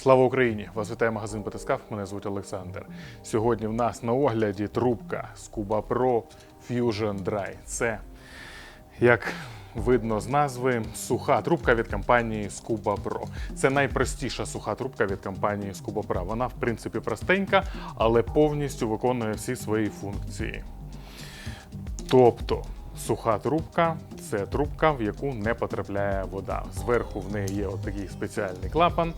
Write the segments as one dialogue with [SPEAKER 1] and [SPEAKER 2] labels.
[SPEAKER 1] Слава Україні! Вас вітає магазин Батискаф. Мене звуть Олександр. Сьогодні в нас на огляді трубка Scuba Pro Fusion Dry. Це, як видно з назви, суха трубка від компанії Scuba Pro. Це найпростіша суха трубка від компанії Scuba Pro. Вона, в принципі, простенька, але повністю виконує всі свої функції. Тобто суха трубка це трубка, в яку не потрапляє вода. Зверху в неї є отакий спеціальний клапан,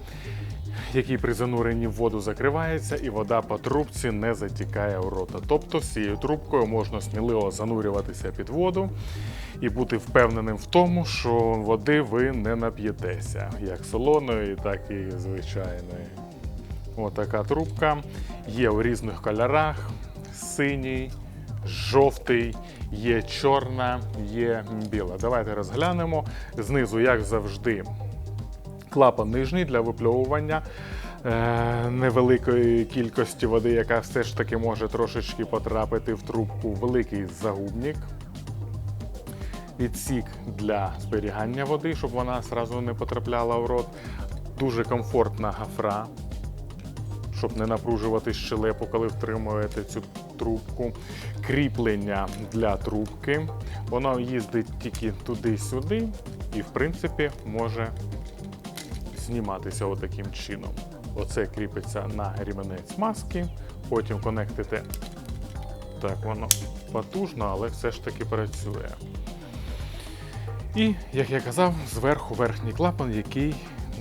[SPEAKER 1] який при зануренні в воду закривається, і вода по трубці не затікає у рота. Тобто з цією трубкою можна сміливо занурюватися під воду і бути впевненим в тому, що води ви не нап'єтеся, як солоної, так і звичайної. Отака трубка. Є у різних кольорах: синій, жовтий, є чорна, є біла. Давайте розглянемо. Знизу, як завжди, клапан нижній для випльовування е, невеликої кількості води, яка все ж таки може трошечки потрапити в трубку. Великий загубник. Відсік для зберігання води, щоб вона зразу не потрапляла в рот. Дуже комфортна гафра, щоб не напружувати щелепу, коли втримуєте цю трубку. Кріплення для трубки. Воно їздить тільки туди-сюди і, в принципі, може зніматися отаким чином. Оце кріпиться на ріменець маски, потім конектите. Так, воно потужно, але все ж таки працює. І, як я казав, зверху верхній клапан, який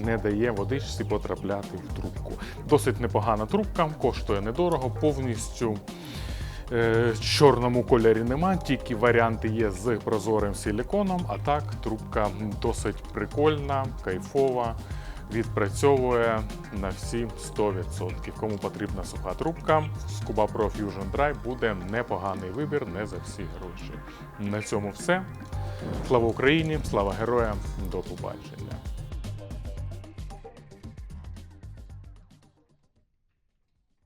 [SPEAKER 1] не дає водичці потрапляти в трубку. Досить непогана трубка, коштує недорого, повністю е, чорному кольорі нема, тільки варіанти є з прозорим силіконом. А так, трубка досить прикольна, кайфова, відпрацьовує на всі 100%. Кому потрібна суха трубка, Scuba Pro Fusion Dry буде непоганий вибір, не за всі гроші. На цьому все. Слава Україні, слава героям, до побачення.